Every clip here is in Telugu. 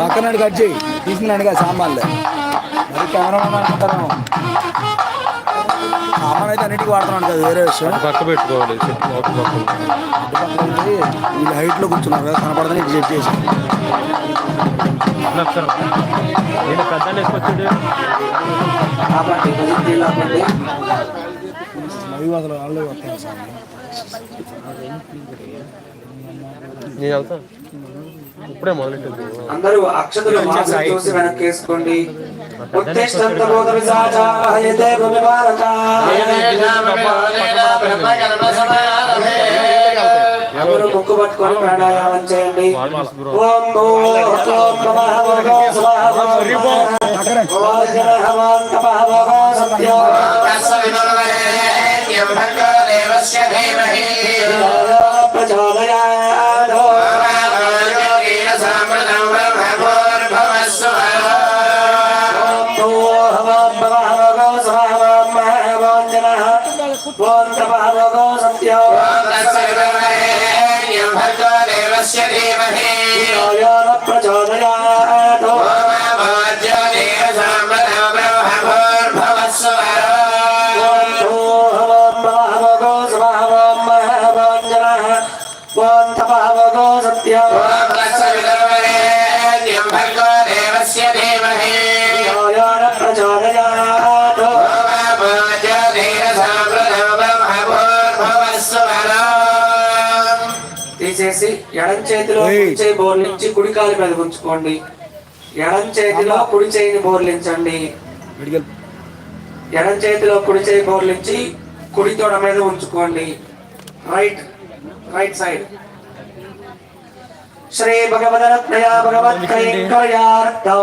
పక్కన కట్ చేయి. తీసుకున్నాడుగా సామాన్లే. మరి కెమెరామెన్ అనుకుంటాను సామాన్ అయితే అన్నిటికీ వాడుతున్నాడు కదా వేరే విషయం. పక్క పెట్టుకోవాలి. వీళ్ళు హైట్లో కూర్చున్నారు కదా కనపడదని ఇటు చెక్ చేసి లైవ్ అసలు వాళ్ళే వస్తాను సార్. నేను వెళ్తా. ఇప్పుడే మొదలెట్టింది. అందరూ అక్షతులు చూసి వెనక్కి వేసుకోండి ఉత్తిష్టంత ముక్కు పట్టుకొని ప్రాణాయామం చేయండి. ఓం స్వాహ ఓం సత్యో ప్రచోదయాదో ఓం భూర్భువః భువః భోగో స్వాహ ఓం జనః వాం తీసేసి ఎడం చేతిలో. కుడి చేయి బోర్లించి కుడి కాలు మీద ఉంచుకోండి. ఎడం చేతిలో కుడి చేయిని బోర్లించండి ఎడం చేతిలో కుడి చేయి బోర్లించి కుడి తొడ మీద ఉంచుకోండి. Right right side. శ్రీ భగవదరత్నయ భగవత్కైంకర్యార్థం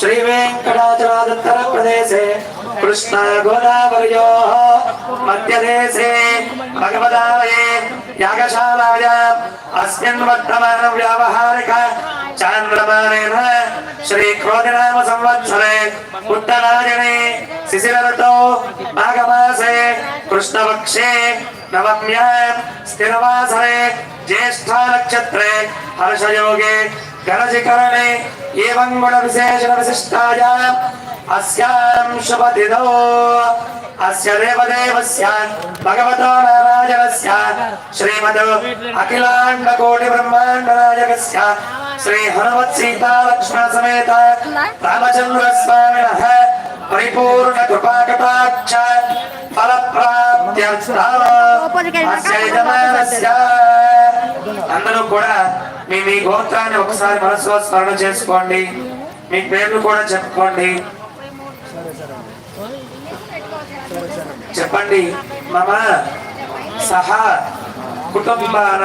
श्रीवेङ्कटाचलादत्तरप्रदेशे कृष्णगोदावर्योः मध्यदेशे भगवदालये यागशालायाम् अस्मिन् वर्तमानं व्यावहारिक श्री क्रोधराम संवत्सरे उत्तरायणे शिशिरऋतौ माघमासे कृष्णपक्षे नवम्यां स्थिरवासरे ज्येष्ठानक्षत्रे हर्षयोगे అఖిలాండ కోటి బ్రహ్మాండ నాయకస్య శ్రీ హనుమత్ సీతా లక్ష్మణ సమేత రామచంద్ర స్వామినః పరిపూర్ణ కృపాకటాక్ష ఫలప్రాప్త్యర్థ అస్య యజమానస్య అందరూ కూడా మీ మీ గోత్రాన్ని ఒకసారి మనసులో స్మరణ చేసుకోండి. మీ పేర్లు కూడా చెప్పుకోండి. చెప్పండి. మమ సహా కుటుంబాన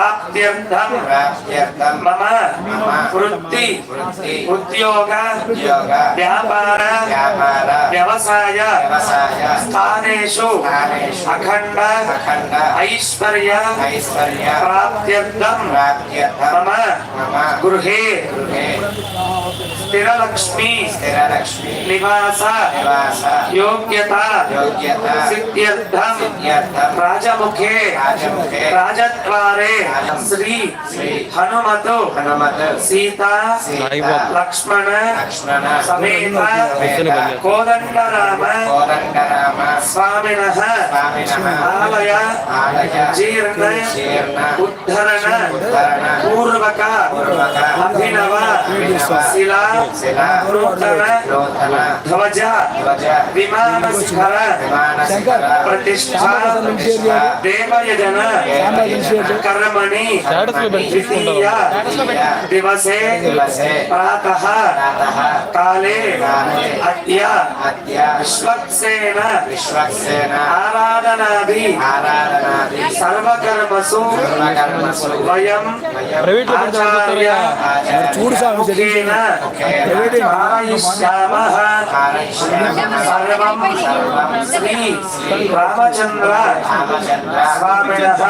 ప్రాప్త్యర్థం మమ వృత్తి ఉద్యోగ వ్యాపార వ్యవసాయ స్థానేషు అఖండ ఐశ్వర్య ప్రాప్త్యర్థం మమ గృహే స్థిరలక్ష్మి నివాస యోగ్యత సిద్ధ్యర్థం రాజముఖే రాజద్వారే Sri. Hanumato Hanumato Sita. Sita Lakshmana. Sameta. Kodanda Rama Kodanda Rama Swaminaha. Alaya. Jirna Uddharana. Purvaka. Abhinava. Sila. Rotana Dhavaja Vimana Sikara Pratishtha. Devayajana Karna. దివసే. Pratah. కాలే. అద్య. విశ్వక్సేన. విశ్వక్సేన. ఆరాధనాది. సర్వకర్మసు. వయం. ఆచార్య. ముఖేన. సర్వం శ్రీ రామచంద్ర స్వామినః.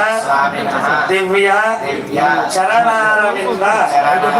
దివ్య Hallelujah. Salamat. Salamat.